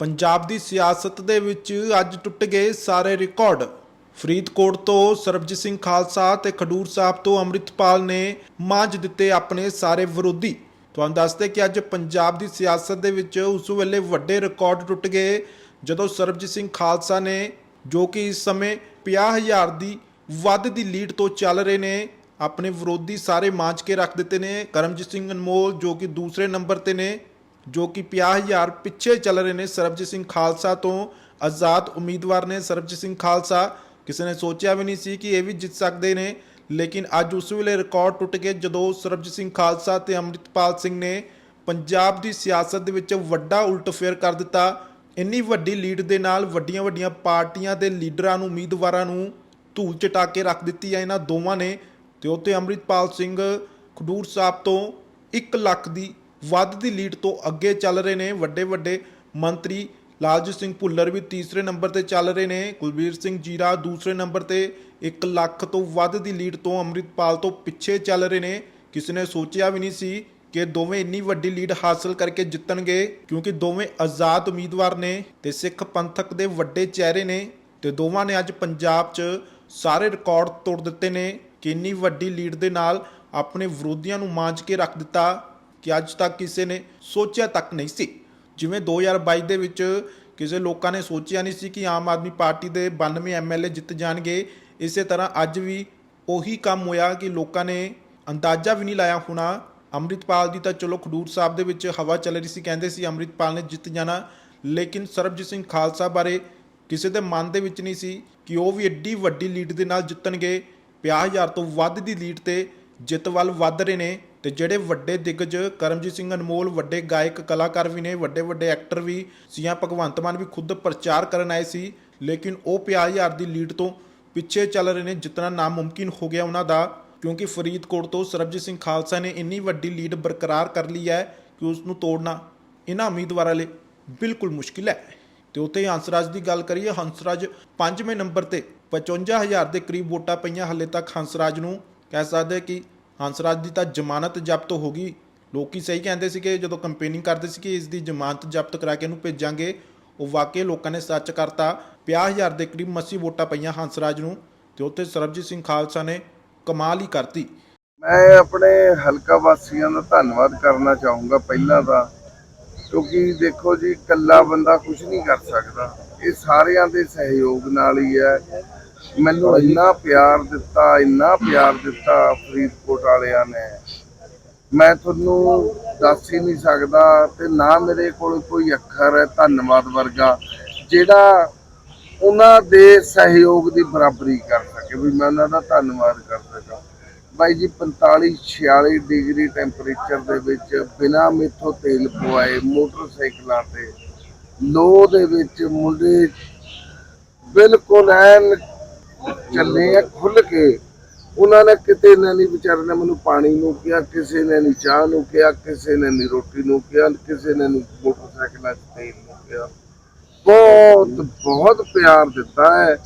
ਪੰਜਾਬ ਦੀ ਸਿਆਸਤ ਦੇ ਵਿੱਚ ਅੱਜ ਟੁੱਟ ਗਏ ਸਾਰੇ ਰਿਕਾਰਡ। ਫਰੀਦਕੋਟ ਤੋਂ ਸਰਬਜੀਤ ਸਿੰਘ ਖਾਲਸਾ ਤੇ ਖਡੂਰ ਸਾਹਿਬ ਤੋਂ ਅੰਮ੍ਰਿਤਪਾਲ ਨੇ ਮਾਂਜ ਦਿੱਤੇ ਆਪਣੇ ਸਾਰੇ ਵਿਰੋਧੀ। ਤੁਹਾਨੂੰ ਦੱਸਦੇ ਕਿ ਅੱਜ ਪੰਜਾਬ ਦੀ ਸਿਆਸਤ ਦੇ ਵਿੱਚ ਉਸ ਵੇਲੇ ਵੱਡੇ ਰਿਕਾਰਡ ਟੁੱਟ ਗਏ, ਜਦੋਂ ਸਰਬਜੀਤ ਸਿੰਘ ਖਾਲਸਾ ਨੇ, ਜੋ ਕਿ ਇਸ ਸਮੇਂ 50000 ਦੀ ਵੱਧ ਦੀ ਲੀਡ ਤੋਂ ਚੱਲ ਰਹੇ ਨੇ, ਆਪਣੇ ਵਿਰੋਧੀ ਸਾਰੇ ਮਾਂਜ ਕੇ ਰੱਖ ਦਿੱਤੇ ਨੇ। ਕਰਮਜੀਤ ਸਿੰਘ ਅਨਮੋਲ, ਜੋ ਕਿ ਦੂਸਰੇ ਨੰਬਰ ਤੇ ਨੇ ਜੋ ਕਿ 50000 ਪਿੱਛੇ ਚੱਲ ਰਹੇ ਨੇ ਸਰਬਜੀਤ ਸਿੰਘ ਖਾਲਸਾ ਤੋਂ। ਆਜ਼ਾਦ ਉਮੀਦਵਾਰ ਨੇ ਸਰਬਜੀਤ ਸਿੰਘ ਖਾਲਸਾ। ਕਿਸੇ ਨੇ ਸੋਚਿਆ ਵੀ ਨਹੀਂ ਸੀ ਕਿ ਇਹ ਵੀ ਜਿੱਤ ਸਕਦੇ ਨੇ। ਲੇਕਿਨ ਅੱਜ ਉਸ ਵੇਲੇ ਰਿਕਾਰਡ ਟੁੱਟ ਗਏ ਜਦੋਂ ਸਰਬਜੀਤ ਸਿੰਘ ਖਾਲਸਾ ਤੇ ਅੰਮ੍ਰਿਤਪਾਲ ਸਿੰਘ ਨੇ ਪੰਜਾਬ ਦੀ ਸਿਆਸਤ ਦੇ ਵਿੱਚ ਵੱਡਾ ਉਲਟਫੇਰ ਕਰ ਦਿੱਤਾ। ਇੰਨੀ ਵੱਡੀ ਲੀਡ ਦੇ ਨਾਲ ਵੱਡੀਆਂ ਵੱਡੀਆਂ ਪਾਰਟੀਆਂ ਦੇ ਲੀਡਰਾਂ ਨੂੰ, ਉਮੀਦਵਾਰਾਂ ਨੂੰ ਧੂਲ ਚਟਾ ਕੇ ਰੱਖ ਦਿੱਤੀ ਆ ਇਹਨਾਂ ਦੋਵਾਂ ਨੇ। ਤੇ ਉੱਤੇ ਅੰਮ੍ਰਿਤਪਾਲ ਸਿੰਘ ਖਡੂਰ ਸਾਹਿਬ ਤੋਂ 1 ਲੱਖ ਦੀ ਵੱਧ ਦੀ ਲੀਡ ਤੋਂ ਅੱਗੇ ਚੱਲ ਰਹੇ ਨੇ। ਵੱਡੇ ਵੱਡੇ ਮੰਤਰੀ ਲਾਲਜੀਤ ਸਿੰਘ ਭੁੱਲਰ ਵੀ ਤੀਸਰੇ ਨੰਬਰ ਤੇ ਚੱਲ ਰਹੇ ਨੇ। ਕੁਲਬੀਰ ਸਿੰਘ ਜੀਰਾ ਦੂਸਰੇ ਨੰਬਰ ਤੇ 1 ਲੱਖ ਤੋਂ ਵੱਧ ਦੀ ਲੀਡ ਤੋਂ ਅੰਮ੍ਰਿਤਪਾਲ ਤੋਂ ਪਿੱਛੇ ਚੱਲ ਰਹੇ ਨੇ। ਕਿਸੇ ਨੇ ਸੋਚਿਆ ਵੀ ਨਹੀਂ ਸੀ ਕਿ ਦੋਵੇਂ ਇੰਨੀ ਵੱਡੀ ਲੀਡ ਹਾਸਲ ਕਰਕੇ ਜਿੱਤਣਗੇ, ਕਿਉਂਕਿ ਦੋਵੇਂ ਆਜ਼ਾਦ ਉਮੀਦਵਾਰ ਨੇ ਤੇ ਸਿੱਖ ਪੰਥਕ ਦੇ ਵੱਡੇ ਚਿਹਰੇ ਨੇ ਤੇ ਦੋਵਾਂ ਨੇ ਅੱਜ ਪੰਜਾਬ 'ਚ ਸਾਰੇ ਰਿਕਾਰਡ ਤੋੜ ਦਿੱਤੇ ਨੇ ਕਿ ਇੰਨੀ ਵੱਡੀ ਲੀਡ ਦੇ ਨਾਲ ਆਪਣੇ ਵਿਰੋਧੀਆਂ ਨੂੰ ਮਾਂਜ ਕੇ ਰੱਖ ਦਿੱਤਾ। ਕਿ ਅੱਜ ਤੱਕ ਕਿਸੇ ਨੇ ਸੋਚਿਆ ਤੱਕ ਨਹੀਂ ਸੀ। ਜਿਵੇਂ 2022 ਦੇ ਵਿੱਚ ਕਿਸੇ ਲੋਕਾਂ ਨੇ ਸੋਚਿਆ ਨਹੀਂ ਸੀ ਕਿ ਆਮ ਆਦਮੀ ਪਾਰਟੀ ਦੇ 92 ਐਮਐਲਏ ਜਿੱਤ ਜਾਣਗੇ। ਇਸੇ ਤਰ੍ਹਾਂ ਅੱਜ ਵੀ ਉਹੀ ਕੰਮ ਹੋਇਆ ਕਿ ਲੋਕਾਂ ਨੇ ਅੰਦਾਜ਼ਾ ਵੀ ਨਹੀਂ ਲਾਇਆ ਹੋਣਾ। ਅੰਮ੍ਰਿਤਪਾਲ ਦੀ ਤਾਂ ਚਲੋ ਖਡੂਰ ਸਾਹਿਬ ਦੇ ਵਿੱਚ ਹਵਾ ਚੱਲ ਰਹੀ ਸੀ, ਕਹਿੰਦੇ ਸੀ ਅੰਮ੍ਰਿਤਪਾਲ ਨੇ ਜਿੱਤ ਜਾਣਾ। ਲੇਕਿਨ ਸਰਬਜੀਤ ਸਿੰਘ ਖਾਲਸਾ ਬਾਰੇ ਕਿਸੇ ਦੇ ਮਨ ਦੇ ਵਿੱਚ ਨਹੀਂ ਸੀ ਕਿ ਉਹ ਵੀ ਐਡੀ ਵੱਡੀ ਲੀਡ ਦੇ ਨਾਲ ਜਿੱਤਣਗੇ। 50000 ਤੋਂ ਵੱਧ ਦੀ ਲੀਡ ਤੇ ਜਿੱਤ ਵੱਲ ਵੱਧ ਰਹੇ ਨੇ। ਤੇ ਜਿਹੜੇ ਵੱਡੇ ਦਿੱਗਜ ਕਰਮਜੀਤ ਸਿੰਘ ਅਨਮੋਲ, ਵੱਡੇ ਗਾਇਕ, ਕਲਾਕਾਰ ਵੀ ਨੇ, ਵੱਡੇ ਵੱਡੇ ਐਕਟਰ ਵੀ, ਸੀਆਂ ਭਗਵੰਤ ਮਾਨ ਵੀ ਖੁਦ ਪ੍ਰਚਾਰ ਕਰਨ ਆਏ ਸੀ, ਲੇਕਿਨ ਉਹ 50000 ਦੀ ਲੀਡ ਤੋਂ ਪਿੱਛੇ ਚੱਲ ਰਹੇ ਨੇ ਜਿੱਤਣਾ ਨਾਮੁਮਕਿਨ ਹੋ ਗਿਆ ਉਹਨਾਂ ਦਾ, ਕਿਉਂਕਿ ਫਰੀਦਕੋਟ ਤੋਂ ਸਰਬਜੀਤ ਸਿੰਘ ਖਾਲਸਾ ਨੇ ਇੰਨੀ ਵੱਡੀ ਲੀਡ ਬਰਕਰਾਰ ਕਰ ਲਈ ਹੈ ਕਿ ਉਸ ਨੂੰ ਤੋੜਨਾ ਇਹਨਾਂ ਉਮੀਦਵਾਰਾਂ ਲਈ ਬਿਲਕੁਲ ਮੁਸ਼ਕਿਲ ਹੈ। ਤੇ ਉੱਥੇ ਹੰਸਰਾਜ ਦੀ ਗੱਲ ਕਰੀਏ, ਹੰਸਰਾਜ ਪੰਜਵੇਂ ਨੰਬਰ ਤੇ 55000 ਦੇ ਕਰੀਬ ਵੋਟਾਂ ਪਈਆਂ, ਹੱਲੇ ਤੱਕ ਹੰਸਰਾਜ ਨੂੰ ਕਹਿ ਸਕਦੇ ਕਿ ਹੰਸਰਾਜ ਦੀ ਤਾਂ ਜ਼ਮਾਨਤ ਜ਼ਬਤ ਹੋ ਗਈ। ਲੋਕੀ ਸਹੀ ਕਹਿੰਦੇ ਸੀ ਕਿ ਜਦੋਂ ਕੰਪੇਨਿੰਗ ਕਰਦੇ ਸੀ ਕਿ ਇਸ ਦੀ ਜ਼ਮਾਨਤ ਜ਼ਬਤ ਕਰਾ ਕੇ ਇਹਨੂੰ ਭੇਜਾਂਗੇ। ਉਹ ਵਾਕਈ ਲੋਕਾਂ ਨੇ ਸੱਚ ਕਰਤਾ। 50000 ਦੇ ਕਰੀਬ ਮੱਸੀ ਵੋਟਾਂ ਪਈਆਂ ਹੰਸਰਾਜ ਨੂੰ ਤੇ ਉੱਥੇ ਸਰਬਜੀਤ ਸਿੰਘ ਖਾਲਸਾ ਨੇ ਕਮਾਲ ਹੀ ਕਰਤੀ। ਮੈਂ ਆਪਣੇ ਹਲਕਾ ਵਾਸੀਆਂ ਦਾ ਧੰਨਵਾਦ ਕਰਨਾ ਚਾਹੂੰਗਾ ਪਹਿਲਾਂ ਤਾਂ, ਕਿਉਂਕਿ ਦੇਖੋ ਜੀ, ਇਕੱਲਾ ਬੰਦਾ ਕੁਝ ਨਹੀਂ ਕਰ ਸਕਦਾ। ਇਹ ਸਾਰਿਆਂ ਦੇ ਸਹਿਯੋਗ ਨਾਲ ਹੀ ਹੈ। ਮੈਨੂੰ ਇੰਨਾ ਪਿਆਰ ਦਿੱਤਾ ਇੰਨਾ ਪਿਆਰ ਦਿੱਤਾ ਫਰੀਦਕੋਟ ਵਾਲਿਆਂ ਨੇ। ਮੈਂ ਤੁਹਾਨੂੰ ਦੱਸ ਹੀ ਨਹੀਂ ਸਕਦਾ ਤੇ ਨਾ ਮੇਰੇ ਕੋਲ ਕੋਈ ਅੱਖਰ ਹੈ ਧੰਨਵਾਦ ਵਰਗਾ ਜਿਹੜਾ ਉਹਨਾਂ ਦੇ ਸਹਿਯੋਗ ਦੀ ਬਰਾਬਰੀ ਕਰ ਸਕੇ ਵੀ ਮੈਂ ਉਹਨਾਂ ਦਾ ਧੰਨਵਾਦ ਕਰ ਸਕਾਂ। ਬਾਈ ਜੀ 45 46 ਡਿਗਰੀ ਟੈਂਪਰੇਚਰ ਦੇ ਵਿੱਚ ਬਿਨਾ ਮੇਥੋਂ ਤੇਲ ਪਵਾਏ ਮੋਟਰਸਾਈਕਲਾਂ ਤੇ ਲੋ ਦੇ ਵਿੱਚ ਮੁੰਡੇ ਬਿਲਕੁਲ ਐਨ ਚੱਲੇ ਆ ਖੁੱਲ ਕੇ। ਉਹਨਾਂ ਨੇ ਕਿਤੇ ਨਾ ਨਹੀਂ ਵਿਚਾਰੇ ਨੇ ਮੈਨੂੰ ਪਾਣੀ ਨੂੰ ਕਿਹਾ, ਕਿਸੇ ਨੇ ਨਹੀਂ ਚਾਹ ਨੂੰ ਕਿਹਾ, ਕਿਸੇ ਨੇ ਨਹੀਂ ਰੋਟੀ ਨੂੰ ਕਿਹਾ, ਕਿਸੇ ਨੇ ਨਹੀਂ ਮੋਟਰਸਾਈਕਲਾਂ 'ਚ ਤੇਲ ਨੂੰ ਕਿਹਾ। ਬਹੁਤ ਬਹੁਤ ਪਿਆਰ ਦਿੱਤਾ ਹੈ।